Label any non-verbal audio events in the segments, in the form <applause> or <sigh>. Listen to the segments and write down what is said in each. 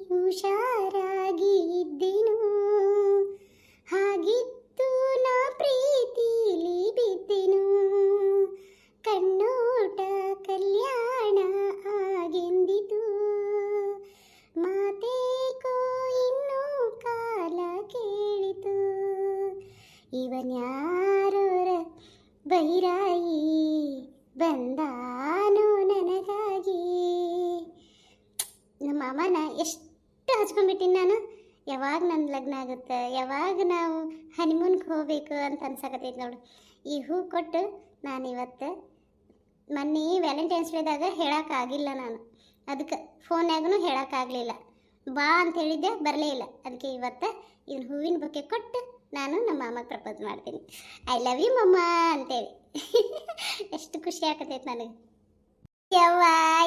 ಹುಷಾರಾಗಿ ಲಗ್ನ ಯಾವಾಗ ನಾವು ಹನಿಮೂನ್ಗೆ ಹೋಗ್ಬೇಕು ಅಂತ ಅನ್ಸಕತ್ತೈತೆ ನೋಡು. ಈ ಹೂ ಕೊಟ್ಟು ನಾನು ಇವತ್ತು ಮೊನ್ನೆ ವ್ಯಾಲೆಂಟೈನ್ಸ್ ಡೇದಾಗ ಹೇಳೋಕ್ಕಾಗಿಲ್ಲ ನಾನು. ಅದಕ್ಕೆ ಫೋನ್ಯಾಗೂ ಹೇಳೋಕ್ಕಾಗಲಿಲ್ಲ. ಬಾ ಅಂತ ಹೇಳಿದ್ದೆ, ಬರಲೇ ಇಲ್ಲ. ಅದಕ್ಕೆ ಇವತ್ತು ಇದನ್ನ ಹೂವಿನ ಬೊಕ್ಕೆ ಕೊಟ್ಟು ನಾನು ನಮ್ಮ ಮಾಮಗೆ ಪ್ರಪೋಸ್ ಮಾಡ್ತೀನಿ. ಐ ಲವ್ ಯು ಮಮ್ಮ ಅಂತೇಳಿ. <laughs> ಎಷ್ಟು ಖುಷಿ ಆಗತೈತೆ ನನಗೆ. ಯವ್ವ,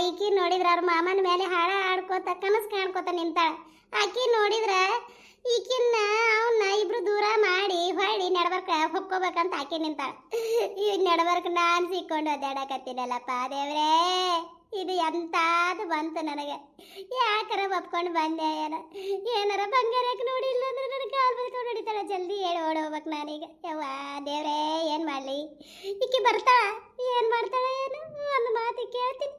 ಈಕಿ ನೋಡಿದ್ರೆ ಅವ್ರ ಮಾಮನ ಮೇಲೆ ಹಾಳ ಆಡ್ಕೋತ, ಕನಸು ಕಾಣ್ಕೋತ ನಿಂತಾಳ. ಆಕಿ ನೋಡಿದ್ರ ಈಕಿನ್ನ ಅವನ್ನ ಇಬ್ರು ದೂರ ಮಾಡಿ ಹೊಳ್ಳಿ ನಡ್ಬರ್ಕ ಹೊಕ್ಕೋಬೇಕಂತ ಆಕಿ ನಿಂತಾಳ. ಈ ನಡ್ಬರ್ಕ ನಾನು ಸಿಕ್ಕೊಂಡು ಒದ್ದಾಡಕತ್ತೀನಲ್ಲಪ್ಪ ದೇವ್ರೇ, ಇದು ಎಂತಾದ ಬಂತು ನನಗೆ. ಯಾಕರ ಒಪ್ಕೊಂಡು ಬಂದೆ ಏನ? ಏನಾರ ಬಂಗಾರಕ್ಕೆ ನೋಡಿಲ್ಲ ಅಂದ್ರೆ ನನಗೆ ಕಾಲ್ ಬಲ್ಕೊಂಡು ನೋಡಿತಾಳ ಜಲ್ದಿ ಹೇಳಿ ಓಡೋಗ್ಬೇಕು ನಾನೀಗ. ಯವ್ವ ದೇವ್ರೇ, ಏನು ಮಾಡಲಿ? ಈಕಿ ಬರ್ತಾಳ? ಏನು ಮಾಡ್ತಾಳ ಏನು? ಒಂದು ಮಾತು ಕೇಳ್ತೀನಿ.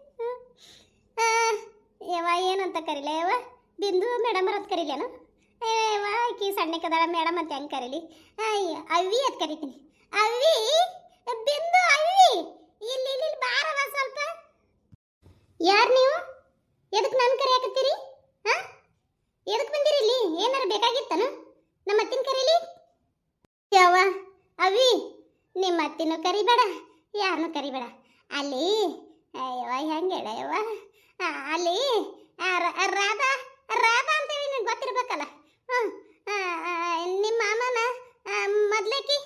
ಯವ್ವ, ಏನಂತ ಕರೀಲ ಯವ್ವ? ಬಿಂದು ಮೇಡಮ್ ಅಂತ ಕರೀಲೇನು? ಈಕಿ ಸಣ್ಣಕ್ಕದಾಳ ಮೇಡಮ್ ಅಂತ ಹೆಂಗೆ ಕರೀಲಿ? ಅವ್ವಿ ಅಂತ ಕರಿತೀನಿ. ಅವ್ವಿ ಬಿಂದು ಅವ್ವಿ ಇಲ್ಲಿ ಇಲ್ಲಿ ಬಾರವ ಸ್ವಲ್ಪ. ಯಾರು ನೀವು? ಎದಕ್ಕೆ ನಾನು ಕರೆಯಾಕತ್ತೀರಿ ಹಾಂ? ಎದಕ್ಕೆ ಬಂದಿರಿ ಇಲ್ಲಿ? ಏನಾರ ಬೇಕಾಗಿತ್ತನು? ನಮ್ಮ ಅತ್ತಿನ ಕರೀಲಿ? ಯಾವ ಅವಿ, ನಿಮ್ಮ ಅತ್ತಿನೂ ಕರಿಬೇಡ ಯಾರನ್ನೂ ಕರಿಬೇಡ. ಅಲ್ಲಿ, ಅಯ್ಯವ್ವ ಹೆಂಗೆ ಹೇಳಯ್ಯವ ಅಲ್ಲಿ ರಾಧಾ ರಾಧಾ ಅಂತೇಳಿ ನಿನಗೆ ಗೊತ್ತಿರ್ಬೇಕಲ್ಲ? ನಿಮ್ಮ ಮಾಮನ ಮೊದ್ಲಕ್ಕಿ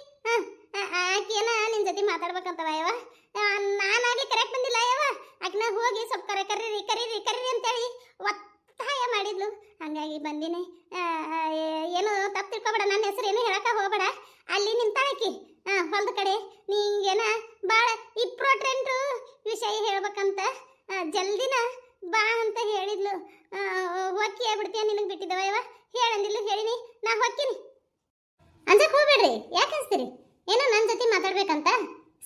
ಆಕಿಯನ ನಿನ್ನ ಜೊತೆ ಮಾತಾಡ್ಬೇಕಂತವ ನಾನು ನಾನಾಗಿ ಕರೆಕ್ಟ್ ಬಂದಿಲ್ಲ ಯವ್ವ. ಆಕಿನ ಹೋಗಿ ಸ್ವಲ್ಪ ಕರೆ, ಕರೀರಿ ಕರೀರಿ ಕರೀರಿ ಅಂತೇಳಿ ಒತ್ತಾಯ ಮಾಡಿದ್ಲು. ಹಂಗಾಗಿ ಬಂದಿನಿ. ಏನು ತಪ್ಪು ತಿಳ್ಕೊಬೇಡ. ನನ್ನ ಹೆಸರು ಏನು ಹೇಳಕ ಹೋಗಬೇಡ. ಅಲ್ಲಿ ನಿಂತಾಳಕಿ ಹಾಂ ಹೊಲ್ದ ಕಡೆ. ನಿಂಗೇನ ಭಾಳ ಇಂಪಾರ್ಟೆಂಟು ವಿಷಯ ಹೇಳ್ಬೇಕಂತ ಜಲ್ದಿನ ಬಾ ಅಂತ ಹೇಳಿದ್ಲು. ಹೊಕ್ಕಿ ಬಿಡ್ತೀಯ ನಿನಗೆ ಬಿಟ್ಟಿದ್ದವ ಯವ ಹೇಳಂದಿಲ್ಲ ಹೇಳಿನಿ. ನಾ ಹೊಕ್ಕಿನಿ. ಅಂಜಕ್ ಹೋಗ್ಬೇಡ್ರಿ. ಯಾಕೆ ಅನ್ಸ್ತೀರಿ ಏನೋ ನನ್ನ ಜೊತೆ ಮಾತಾಡ್ಬೇಕಂತ.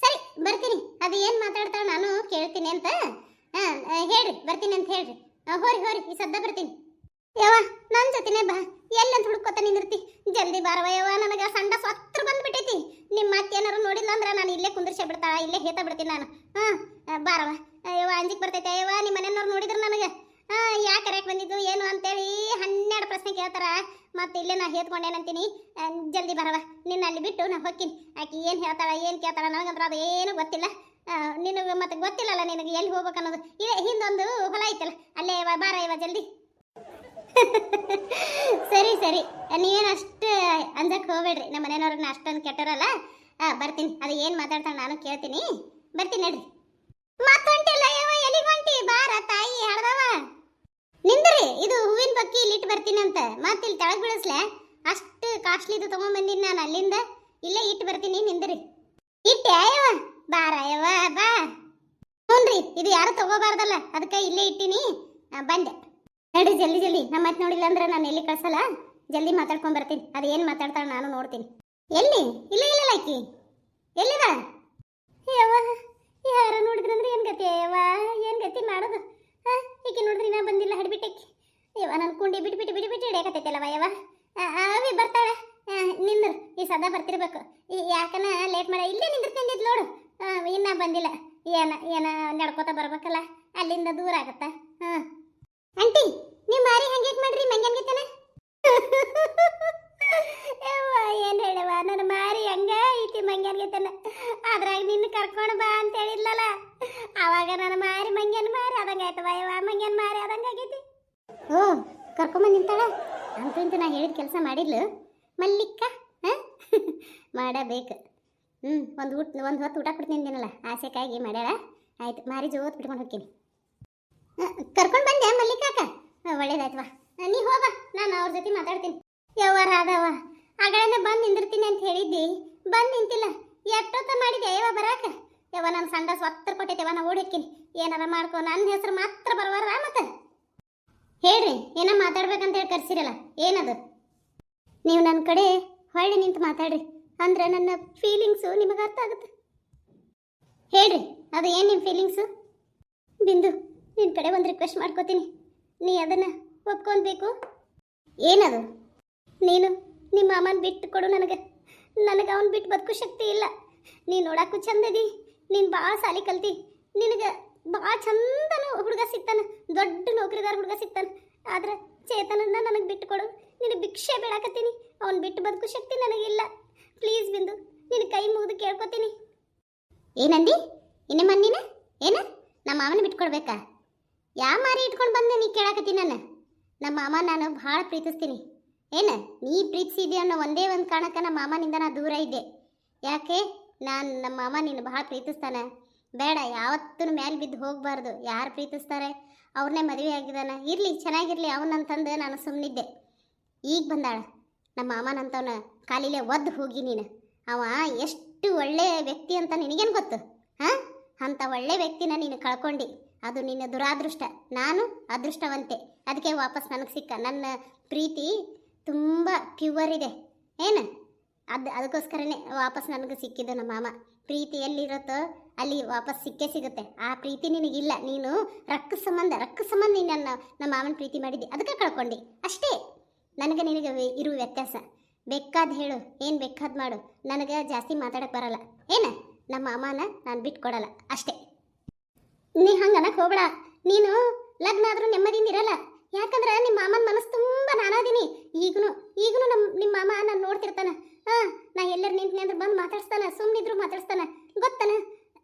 ಸರಿ, ಬರ್ತೀನಿ. ಅದು ಏನು ಮಾತಾಡ್ತಾಳ ನಾನು ಕೇಳ್ತೀನಿ ಅಂತ. ಹೇಳ್ರಿ, ಬರ್ತೀನಿ ಅಂತ ಹೇಳ್ರಿ. ಹೋರಿ ಹೋರಿ, ಈ ಸದ್ದ ಬರ್ತೀನಿ. ಯವ್ವ ನನ್ನ ಜೊತೆನೆ ಬಾ. ಎಲ್ಲಂತ ಹುಡುಕೋತ ನಿಂದಿರ್ತಿ. ಜಲ್ದಿ ಬಾರವ ಯವ್ವ. ನನಗೆ ಸಂಡ ಸ್ವತ್ರ ಬಂದ್ಬಿಟ್ಟೈತಿ. ನಿಮ್ಮ ಮತ್ತೇನಾರು ನೋಡಿಲ್ಲ ಅಂದ್ರೆ ನಾನು ಇಲ್ಲೇ ಕುಂದಿರ್ಸೇ ಬಿಡ್ತಾಳ. ಇಲ್ಲೇ ಹೇತ ಬಿಡ್ತೀನಿ ನಾನು. ಹಾಂ ಬಾರವ ಯವ ಅಂಜಿಕ್ ಬರ್ತೈತೆ. ಅಯ್ಯವ್ವ ನಿಮ್ಮ ಮನೆಯವ್ರು ನೋಡಿದ್ರು ನನಗೆ? ಯಾಕೆ ಬಂದಿದ್ದು ಏನು ಅಂತೇಳಿ ಹನ್ನೆರಡು ಪ್ರಶ್ನೆ ಕೇಳ್ತಾರ. ಮತ್ತೆ ಇಲ್ಲೇ ನಾ ಹೇತ್ಕೊಂಡೇನಂತೀನಿ ಆ, ಜಲ್ದಿ ಬರವ ನಿನ್ನ ಅಲ್ಲಿ ಬಿಟ್ಟು ನಾ ಹೋಗ್ತೀನಿ. ಆಕೆ ಏನು ಹೇಳ್ತಾಳ ಏನು ಕೇಳ್ತಾಳ ನನಗಂತ್ರ ಅದು ಏನು ಗೊತ್ತಿಲ್ಲ. ನಿನಗೆ ಮತ್ತೆ ಗೊತ್ತಿಲ್ಲಲ್ಲ ನಿನಗೆ ಎಲ್ಲಿ ಹೋಗ್ಬೇಕು ಅನ್ನೋದು. ಇದೆ ಹಿಂದೊಂದು ಹೊಲ ಐತಲ್ಲ ಅಲ್ಲೇ ಬಾರ ಇವ ಜಲ್ದಿ. <laughs> ಸರಿ ಸರಿ. ನೀವೇನು ಅಷ್ಟು ಅಂಜಕ್ಕೆ ಹೋಗ್ಬೇಡ್ರಿ. ನಮ್ಮ ಮನೆಯವ್ರನ್ನ ಅಷ್ಟೊಂದು ಕೆಟ್ಟರಲ್ಲ. ಬರ್ತೀನಿ. ಅದು ಏನು ಮಾತಾಡ್ತಾಳೆ ನಾನು ಕೇಳ್ತೀನಿ. ಬರ್ತೀನಿ ನಡ್ರಿ. ಮತ್ತೊಂಟಿಲ್ಲ ಎಲ್ಲಿಗೆ ಹೊಂಟಿ? ಬಾರ ತಾಯಿ ಹಳ್ದವ ನಿಂದ್ರಿ, ಇದು ಹೂವಿನ ಬಕ್ಕಿ ಇಲ್ಲಿಟ್ಟು ಬರ್ತೀನಿ ಅಂತ. ಮತ್ತೆ ಇಲ್ಲಿ ತೆಳಗ್ ಬೀಳಿಸ್ಲೆ? ಅಷ್ಟು ಕಾಸ್ಟ್ಲಿದು ತೊಗೊಂಬಂದಿನಿ ನಾನು ಅಲ್ಲಿಂದ. ಇಲ್ಲೇ ಇಟ್ಟು ಬರ್ತೀನಿ, ನಿಂದ್ರಿ. ಇಟ್ಟೆ ಬಾರಯವ ಬಾ ಹ್ಞೂನ್ರಿ ಇದು ಯಾರು ತಗೋಬಾರ್ದಲ್ಲ, ಅದಕ್ಕೆ ಇಲ್ಲೇ ಇಟ್ಟಿನಿ. ಬಂದೆ. ನಡ್ರಿ ಜಲ್ದಿ ಜಲ್ದಿ. ನಮ್ಮ ಮತ್ತೆ ನೋಡಿಲ್ಲ ಅಂದ್ರೆ ನಾನು ಎಲ್ಲಿ ಕಳ್ಸಲ್ಲ? ಜಲ್ದಿ ಮಾತಾಡ್ಕೊಂಡ್ ಬರ್ತೀನಿ. ಅದು ಏನು ಮಾತಾಡ್ತಾಳೆ ನಾನು ನೋಡ್ತೀನಿ. ಎಲ್ಲಿ? ಇಲ್ಲ ಇಲ್ಲ ಲೈಕಿ ಎಲ್ಲಿದ ಯವ್ವ ಯಾರು ನೋಡಿದ್ರಂದ್ರೆ ಏನು ಗತಿ ಯವ್ವ ಏನು ಗತಿ ಮಾಡೋದು ಹಾ ಈಕೆ ನೋಡಿದ್ರಿ ನಾ ಬಂದಿಲ್ಲ ಹಡ್ಬಿಟ್ಟಕ್ಕೆ ಯವ್ವ ನನ್ನ ಕುಂಡಿ ಬಿಟ್ಟು ಬಿಟ್ಟು ಬಿಟ್ಟು ಬಿಟ್ಟು ಹಿಡಿಯಕತ್ತೈತಲ್ಲವ ಯವ್ವ ಆ, ಆ, ಅವಿ ಬರ್ತಾಳೆ ಆ, ನಿಂದ್ರು ಈ ಸದಾ ಬರ್ತಿರ್ಬೇಕು ಈ ಯಾಕನ ಲೇಟ್ ಮಾಡ ಇಲ್ಲೇ ನಿಂದಿರ್ತಿದ್ದಿದ್ ನೋಡು ಆ, ಇನ್ನ ಬಂದಿಲ್ಲ ಏನ ಏನ ನಡ್ಕೋತ ಬರ್ಬೇಕಲ್ಲ? ಅಲ್ಲಿಂದ ದೂರ ಆಗತ್ತ? ಹಾಂ. ಆಂಟಿ, ನೀವು ಮಾರಿ ಹಂಗೆ ಮಾಡ್ರಿ? ಮಂಗ್ಯಾನ್ ಏನು ಹೇಳವ ನನ್ನ ಮಾರಿ ಹಂಗ ಐತಿ ಮಂಗ್ಯಾನ್ ಗೀತನ ಅದ್ರಾಗ ನಿನ್ನ ಕರ್ಕೊಂಡು ಬಾ ಅಂತ ಹೇಳಿದ್ಲಲ್ಲ? ಅವಾಗ ನನ್ನ ಮಾರಿ ಮಂಗ್ಯನ್ ಮಾರಿ ಅದಂಗ ಆಯ್ತವ ಯವ್ವ, ಮಂಗ್ಯನ್ ಮಾರಿ ಅದಂಗ ಆಗೈತಿ. ಓ ಕರ್ಕೊಂಬಂದ್ ನಿಂತಾಳ. ಅಂತ ಇಂತ ನಾ ಹೇಳಿದ ಕೆಲಸ ಮಾಡಿದ್ಲು. ಮಲ್ಲಿಕ್ಕ, ಹಾಂ? ಮಾಡಬೇಕು. ಹ್ಞೂ ಒಂದು ಊಟ, ಒಂದು ಹೊತ್ತು ಊಟ ಕೊಡ್ತೀನಿ ಅಂದಿನಲ್ಲ, ಆಸೆಕಾಗಿ ಮಾಡ್ಯಾಳ. ಆಯ್ತು, ಮಾರಿ ಜೋತ್ ಬಿಟ್ಕೊಂಡು ಹೋಗ್ತೀನಿ. ಕರ್ಕೊಂಡು ಬಂದೆ ಮಲ್ಲಿಕಾಕ ಒಳ್ಳೇದಾಯ್ತವಾ ನೀ ಹೋಗ ನಾನು ಅವ್ರ ಜೊತೆ ಮಾತಾಡ್ತೀನಿ. ಯಾವ ರಾಧವ ಆಗಳೇ ಬಂದು ನಿಂದಿರ್ತೀನಿ ಅಂತ ಹೇಳಿದ್ದಿ. ಬಂದು ನಿಂತಿಲ್ಲ. ಎಷ್ಟೊತ್ತ ಮಾಡಿದೆ ಯಾವ ಬರಾಕ? ಯಾವ ನನ್ನ ಸಂಡ ಸ್ವತ್ತರ ಕೊಟ್ಟೈತೆವ ನಾ ಓಡಿ ಹೋಗ್ತೀನಿ. ಏನಾರ ಮಾಡ್ಕೊ ನನ್ನ ಹೆಸರು ಮಾತ್ರ ಬರವಾರ ಮತ್ತೆ? ಹೇಳ್ರಿ, ಏನ ಹೇಳಿ ಕರ್ಸಿರಲ್ಲ, ಏನದು? ನೀವು ನನ್ನ ಕಡೆ ಹೊಳ್ಳಿ ನಿಂತು ಮಾತಾಡ್ರಿ. ಅಂದ್ರೆ ನನ್ನ ಫೀಲಿಂಗ್ಸು ನಿಮಗೆ ಅರ್ಥ ಆಗುತ್ತೆ. ಹೇಳ್ರಿ, ಅದು ಏನು ನಿಮ್ಮ ಫೀಲಿಂಗ್ಸು ಬಿಂದು ನಿನ್ನ ಕಡೆ ಒಂದು ರಿಕ್ವೆಸ್ಟ್ ಮಾಡ್ಕೋತೀನಿ. ನೀ ಅದನ್ನು ಒಪ್ಕೊಳ್ಬೇಕು ಏನದು? ನೀನು ನಿಮ್ಮ ಅಮ್ಮನ ಬಿಟ್ಟು ಕೊಡು ನನಗೆ. ನನಗೆ ಅವನು ಬಿಟ್ಟು ಬದುಕು ಶಕ್ತಿ ಇಲ್ಲ. ನೀ ನೋಡಕ್ಕೂ ಚಂದದಿ ನೀನು ಭಾಳ ಸಾಲಿ ಕಲ್ತಿ. ನಿನಗೆ ಭಾಳ ಚಂದನು ಹುಡುಗ ಸಿಗ್ತಾನೆ. ದೊಡ್ಡ ನೌಕರಿದಾರ ಹುಡುಗ ಸಿಗ್ತಾನೆ. ಆದ್ರೆ ಚೇತನನ್ನ ನನಗೆ ಬಿಟ್ಟು ಕೊಡು. ನಿನಗೆ ಭಿಕ್ಷೆ ಬೇಡಾಕತ್ತೀನಿ. ಅವ್ನು ಬಿಟ್ಟು ಬದುಕು ಶಕ್ತಿ ನನಗಿಲ್ಲ. ಪ್ಲೀಸ್ ಬಿಂದು ನಿನ್ನ ಕೈ ಮುಗಿದು ಕೇಳ್ಕೊತೀನಿ. ಏನಂದಿ ಇನ್ನೇ ಮನ್ನಿನ ಏನ? ನಮ್ಮ ಮಾವನ ಬಿಟ್ಕೊಡ್ಬೇಕಾ? ಯಾ ಮಾರಿ ಇಟ್ಕೊಂಡು ಬಂದೆ ನೀ ಕೇಳಾಕತ್ತೀನಿ ನಾನು ನಮ್ಮ ಮಾಮ ನಾನು ಭಾಳ ಪ್ರೀತಿಸ್ತೀನಿ. ಏನ, ನೀ ಪ್ರೀತಿಸಿದ್ದೆ ಅನ್ನೋ ಒಂದೇ ಒಂದು ಕಾರಣಕ್ಕೆ ನಮ್ಮ ಮಾಮನಿಂದ ನಾ ದೂರ ಇದ್ದೆ. ಯಾಕೆ? ನಾನು ನಮ್ಮ ಮಾಮ ನಿನ್ನ ಭಾಳ ಪ್ರೀತಿಸ್ತಾನೆ. ಬೇಡ ಯಾವತ್ತೂ ಮೇಲೆ ಬಿದ್ದು ಹೋಗಬಾರ್ದು. ಯಾರು ಪ್ರೀತಿಸ್ತಾರೆ? ಅವ್ರನ್ನೇ ಮದುವೆ ಆಗಿದ್ದಾನೆ. ಇರಲಿ, ಚೆನ್ನಾಗಿರಲಿ ಅವನಂತಂದು ನಾನು ಸುಮ್ಮನಿದ್ದೆ ಈಗ ಬಂದಾಳ. ನಮ್ಮ ಮಾಮನಂತವನ ಕಾಲಿಲೆ ಒದ್ದು ಹೋಗಿ ನೀನು. ಅವ ಎಷ್ಟು ಒಳ್ಳೆ ವ್ಯಕ್ತಿ ಅಂತ ನಿನಗೇನು ಗೊತ್ತು? ಹಾಂ? ಅಂಥ ಒಳ್ಳೆ ವ್ಯಕ್ತಿನ ನೀನು ಕಳ್ಕೊಂಡು. ಅದು ನಿನ್ನ ದುರಾದೃಷ್ಟ. ನಾನು ಅದೃಷ್ಟವಂತೆ. ಅದಕ್ಕೆ ವಾಪಸ್ ನನಗೆ ಸಿಕ್ಕ. ನನ್ನ ಪ್ರೀತಿ ತುಂಬ ಪ್ಯೂವರ್ ಇದೆ. ಏನು? ಅದು, ಅದಕ್ಕೋಸ್ಕರನೇ ವಾಪಸ್ ನನಗೆ ಸಿಕ್ಕಿದ್ದು ನಮ್ಮ ಮಾಮ. ಪ್ರೀತಿ ಎಲ್ಲಿರುತ್ತೋ ಅಲ್ಲಿ ವಾಪಸ್ ಸಿಕ್ಕೇ ಸಿಗುತ್ತೆ. ಆ ಪ್ರೀತಿ ನಿನಗಿಲ್ಲ. ನೀನು ರಕ್ಕ ಸಂಬಂಧ ರಕ್ಕ ಸಂಬಂಧ ನೀನು ನನ್ನ, ನಮ್ಮ ಮಾಮನ ಪ್ರೀತಿ ಮಾಡಿದ್ದೆ. ಅದಕ್ಕೆ ಕಳ್ಕೊಂಡು. ಅಷ್ಟೇ. ನನಗೆ ನಿನಗೆ ಇರುವ ವ್ಯತ್ಯಾಸ. ಬೇಕಾದ ಹೇಳು, ಏನು ಬೇಕಾದ ಮಾಡು. ನನಗೆ ಜಾಸ್ತಿ ಮಾತಾಡಕ್ಕೆ ಬರಲ್ಲ. ಏನ? ನಮ್ಮ ಮಾಮನ ನಾನು ಬಿಟ್ಕೊಡಲ್ಲ ಅಷ್ಟೇ. ನೀ ಹಂಗನಕ್ಕೆ ಹೋಗ್ಬೇಡ. ನೀನು ಲಗ್ನ ಆದರೂ ನೆಮ್ಮದಿಯಿಂದ ಇರಲ್ಲ. ಯಾಕಂದ್ರೆ ನಿಮ್ಮ ಮಾಮನ ಮನಸ್ಸು ತುಂಬ ನಾನಾದೀನಿ. ಈಗೂ ಈಗೂ ನಮ್ಮ ನಿಮ್ಮ ಮಾಮ ನಾನು ನೋಡ್ತಿರ್ತಾನೆ. ಹಾಂ ನಾ ಎಲ್ಲರೂ ನಿಂತೀನಿ ಅಂದ್ರೆ ಬಂದು ಮಾತಾಡ್ಸ್ತಾನೆ ಸುಮ್ಮನಿದ್ರು ಮಾತಾಡ್ಸ್ತಾನೆ. ಗೊತ್ತಾನ?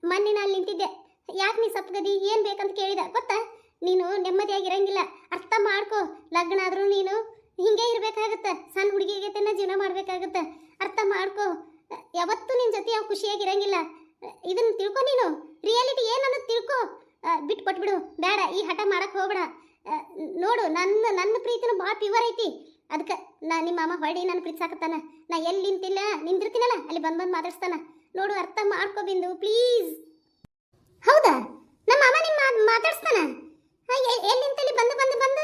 ಮೊನ್ನೆ ನಾನು ನಿಂತಿದ್ದೆ. ಯಾಕೆ ನೀ ಸಪ್ಗದಿ ಏನು ಬೇಕಂತ ಕೇಳಿದ, ಗೊತ್ತಾ? ನೀನು ನೆಮ್ಮದಿಯಾಗಿ ಇರಂಗಿಲ್ಲ. ಅರ್ಥ ಮಾಡ್ಕೋ. ಲಗ್ನ ಆದರೂ ನೀನು ಹಿಂಗೆ ಇರಬೇಕಾಗತ್ತೆ. ಸಣ್ಣ ಹುಡುಗಿಗೆ ಜೀವನ ಮಾಡಬೇಕಾಗತ್ತೆ. ಅರ್ಥ ಮಾಡ್ಕೋ. ಯಾವತ್ತೂ ನಿನ್ನ ಜೊತೆ ಯಾವ ಖುಷಿಯಾಗಿರಂಗಿಲ್ಲ. ಇದನ್ನ ತಿಳ್ಕೊ ನೀನು. ರಿಯಾಲಿಟಿ ಏನನ್ನು ತಿಳ್ಕೊ. ಬಿಟ್ಟು ಕೊಟ್ಬಿಡು. ಬೇಡ, ಈ ಹಠ ಮಾಡಕ್ಕೆ ಹೋಗ್ಬೇಡ. ನೋಡು, ನನ್ನ ನನ್ನ ಪ್ರೀತಿನೂ ಭಾಳ ಪ್ಯೂವರ್ ಐತಿ. ಅದಕ್ಕೆ ನಾ ನಿಮ್ಮ ಅಮ್ಮ ಹೊಳ್ಳಿ ನನ್ನ ಪ್ರೀತಿಸಾಕತ್ತಾನ ನಾ ಎಲ್ಲಿ ನಿಂತಿಲ್ಲ, ನಿಂದಿರ್ತೀನಲ್ಲ, ಅಲ್ಲಿ ಬಂದು ಬಂದು ಮಾತಾಡ್ಸ್ತಾನ. ನೋಡು, ಅರ್ಥ ಮಾಡ್ಕೊ ಬಿಂದು ಪ್ಲೀಸ್ ಹೌದಾ? ನಮ್ಮ ಮಾಮ ನಿಮ್ಮ ಮಾತಾಡ್ಸ್ತಾನ? ಎಲ್ಲಿ ನಿಂತಲ್ಲಿ ಬಂದು ಬಂದು ಬಂದು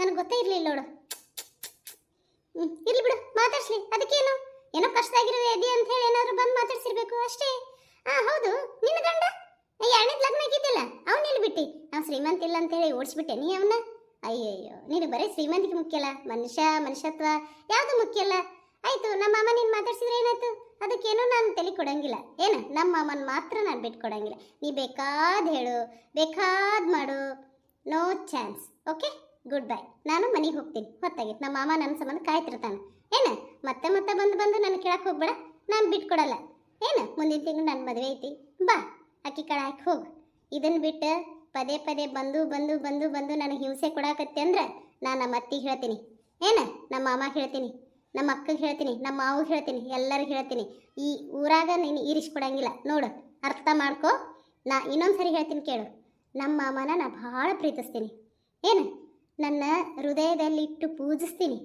ನನಗೆ ಗೊತ್ತೇ ಇರಲಿಲ್ಲ ನೋಡು. ಇರ್ಲಿ ಬಿಡು, ಮಾತಾಡ್ಸ್ಲಿ. ಅದಕ್ಕೇನು? ಏನೋ ಕಷ್ಟದಾಗಿರೋ ಎದೆ ಅಂತ ಹೇಳಿ ಏನಾದರೂ ಬಂದು ಮಾತಾಡ್ಸಿರ್ಬೇಕು, ಅಷ್ಟೇ. ಆ, ಹೌದು, ನಿನ್ನ ಗಂಡ? ಎರಡನೇದು ಲಗ್ನ ಆಗಿದ್ದಿಲ್ಲ, ಅವ್ನು ಎಲ್ಲಿ ಬಿಟ್ಟಿ? ನಾವು ಶ್ರೀಮಂತ ಇಲ್ಲ ಅಂತ ಹೇಳಿ ಓಡಿಸ್ಬಿಟ್ಟೆ ನೀ ಅವನ? ಅಯ್ಯಯ್ಯೋ, ನೀನು ಬರೀ ಶ್ರೀಮಂತಿಗೆ ಮುಖ್ಯ ಅಲ್ಲ ಮನುಷ್ಯ, ಮನುಷ್ಯತ್ವ, ಯಾವುದು ಮುಖ್ಯ ಅಲ್ಲ ಆಯಿತು, ನಮ್ಮ ಮಾಮ ನೀನು ಮಾತಾಡ್ಸಿದ್ರೆ ಏನಾಯ್ತು? ಅದಕ್ಕೇನೋ ನಾನು ತಲೆ ಕೊಡಂಗಿಲ್ಲ. ಏನು, ನಮ್ಮ ಮಾಮನ ಮಾತ್ರ ನಾನು ಬಿಟ್ಕೊಡಂಗಿಲ್ಲ ನೀ ಬೇಕಾದ ಹೇಳು, ಬೇಕಾದ ಮಾಡು. No chance, okay? Good bye ನಾನು ಮನೆಗೆ ಹೋಗ್ತೀನಿ. ಹೊತ್ತಾಗಿತ್ತು ನಮ್ಮ ಮಾಮ ನನ್ನ ಸಂಬಂಧ ಕಾಯ್ತಿರ್ತಾನೆ. ಏನು? ಮತ್ತೆ ಮತ್ತೆ ಬಂದು ಬಂದು ನನ್ನ ಕೇಳಕ್ಕೆ ಹೋಗ್ಬೇಡ. ನಾನು ಬಿಟ್ಕೊಡಲ್ಲ. ಏನು? ಮುಂದಿನ ತಿಂಗಳು ನನ್ನ ಮದುವೆ ಐತಿ. ಬಾ. ಅಕ್ಕಿ ಕಡೆ ಹಾಕಿ ಹೋಗು. ಇದನ್ನು ಬಿಟ್ಟು ಪದೇ ಪದೇ ಬಂದು ಬಂದು ಬಂದು ಬಂದು ನನಗೆ ಹಿಂಸೆ ಕೊಡಾಕತ್ತೆ ಅಂದ್ರೆ ನಾನು ನಮ್ಮ ಅತ್ತಿಗೆ ಹೇಳ್ತೀನಿ. ಏನು? ನಮ್ಮ ಮಾಮ ಹೇಳ್ತೀನಿ. ನಮ್ಮ ಅಕ್ಕಗೆ ಹೇಳ್ತೀನಿ. ನಮ್ಮ ಮಾವಿಗೆ ಹೇಳ್ತೀನಿ. ಎಲ್ಲರಿಗೂ ಹೇಳ್ತೀನಿ. ಈ ಊರಾಗ ನೀನು ಇರಿಸ್ಕೊಡಂಗಿಲ್ಲ ನೋಡು, ಅರ್ಥ ಮಾಡ್ಕೋ. ನಾ ಇನ್ನೊಂದು ಸರಿ ಹೇಳ್ತೀನಿ ಕೇಳು. ನಮ್ಮ ಮಾಮನ ನಾ ಭಾಳ ಪ್ರೀತಿಸ್ತೀನಿ. ಏನು? ನನ್ನ ಹೃದಯದಲ್ಲಿಟ್ಟು ಪೂಜಿಸ್ತೀನಿ,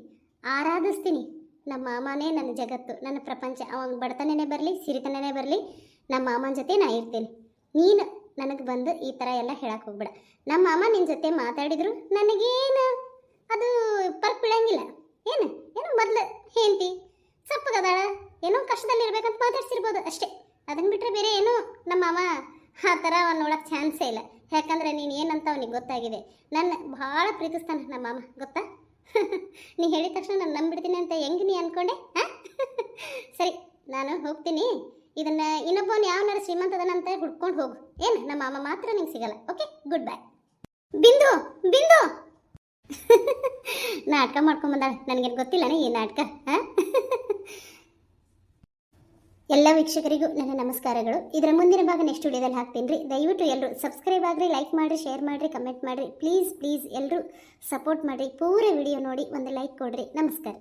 ಆರಾಧಿಸ್ತೀನಿ. ನಮ್ಮ ಮಾಮನೇ ನನ್ನ ಜಗತ್ತು, ನನ್ನ ಪ್ರಪಂಚ. ಅವಂಗೆ ಬಡತನನೇ ಬರಲಿ, ಸಿರಿತನನೇ ಬರಲಿ, ನಮ್ಮ ಮಾಮನ ಜೊತೆ ನಾ ಇರ್ತೀನಿ. ನೀನು ನನಗೆ ಬಂದು ಈ ಥರ ಎಲ್ಲ ಹೇಳಕ್ಕೆ ಹೋಗ್ಬೇಡ. ನಮ್ಮ ಮಾಮ ನಿನ್ನ ಜೊತೆ ಮಾತಾಡಿದ್ರು ನನಗೇನು? ಅದು ಪರ್ಕ್ ಬೀಳಂಗಿಲ್ಲ ಏನು? ಏನು ಮೊದಲು ಹೇಳ್ತಿ ಸಪ್ಪಗದಾಳ ಏನೋ ಕಷ್ಟದಲ್ಲಿ ಇರ್ಬೇಕಂತ ಮಾತಾಡ್ಸಿರ್ಬೋದು ಅಷ್ಟೇ. ಅದನ್ನ ಬಿಟ್ಟರೆ ಬೇರೆ ಏನು? ನಮ್ಮ ಮಾಮ ಆ ಥರ ಅವ್ನು ನೋಡೋಕೆ ಚಾನ್ಸೇ ಇಲ್ಲ. ಯಾಕಂದ್ರೆ ನೀನು ಏನಂತ ಅವನಿಗೆ ಗೊತ್ತಾಗಿದೆ. ನನ್ನ ಭಾಳ ಪ್ರೀತಿಸ್ತಾನೆ ನಮ್ಮ ಮಾಮ, ಗೊತ್ತಾ? <laughs> ನೀ ಹೇಳಿದ ತಕ್ಷಣ ನಾನು ನಂಬಿಡ್ತೀನಿ ಅಂತ ಹೆಂಗೆ ನೀ ಅನ್ಕೊಂಡೆ, ಹಾಂ? <laughs> ಸರಿ, ನಾನು ಹೋಗ್ತೀನಿ. ಇದನ್ನ ಇನ್ನೊಬ್ಬವನು ಶ್ರೀಮಂತದನ ಶ್ರೀಮಂತದನಂತ ಹುಡ್ಕೊಂಡು ಹೋಗು. ಏನು, ನಮ್ಮ ಮಾಮ ಮಾತ್ರ ನಿಂಗೆ ಸಿಗಲ್ಲ ಓಕೆ ಗುಡ್ ಬೈ ಬಿಂದು ಬಿಂದು! <laughs> ನಾಟಕ ಮಾಡ್ಕೊಂಬಂದಾಳೆ ನನಗೇನು ಗೊತ್ತಿಲ್ಲನೇ ಈ ನಾಟಕ, ಹಾಂ? ಎಲ್ಲ ವೀಕ್ಷಕರಿಗೂ ನನ್ನ ನಮಸ್ಕಾರಗಳು. ಇದರ ಮುಂದಿನ ಭಾಗ ನೆಕ್ಸ್ಟ್ ವಿಡಿಯೋದಲ್ಲಿ ಹಾಕ್ತೀನಿ ರೀ. ದಯವಿಟ್ಟು ಎಲ್ಲರೂ ಸಬ್ಸ್ಕ್ರೈಬ್ ಆಗಿರಿ ಲೈಕ್ ಮಾಡಿರಿ ಶೇರ್ ಮಾಡಿರಿ ಕಮೆಂಟ್ ಮಾಡಿರಿ. ಪ್ಲೀಸ್ ಪ್ಲೀಸ್ ಎಲ್ಲರೂ ಸಪೋರ್ಟ್ ಮಾಡಿರಿ. ಪೂರ ವಿಡಿಯೋ ನೋಡಿ ಒಂದು ಲೈಕ್ ಕೊಡ್ರಿ. ನಮಸ್ಕಾರ.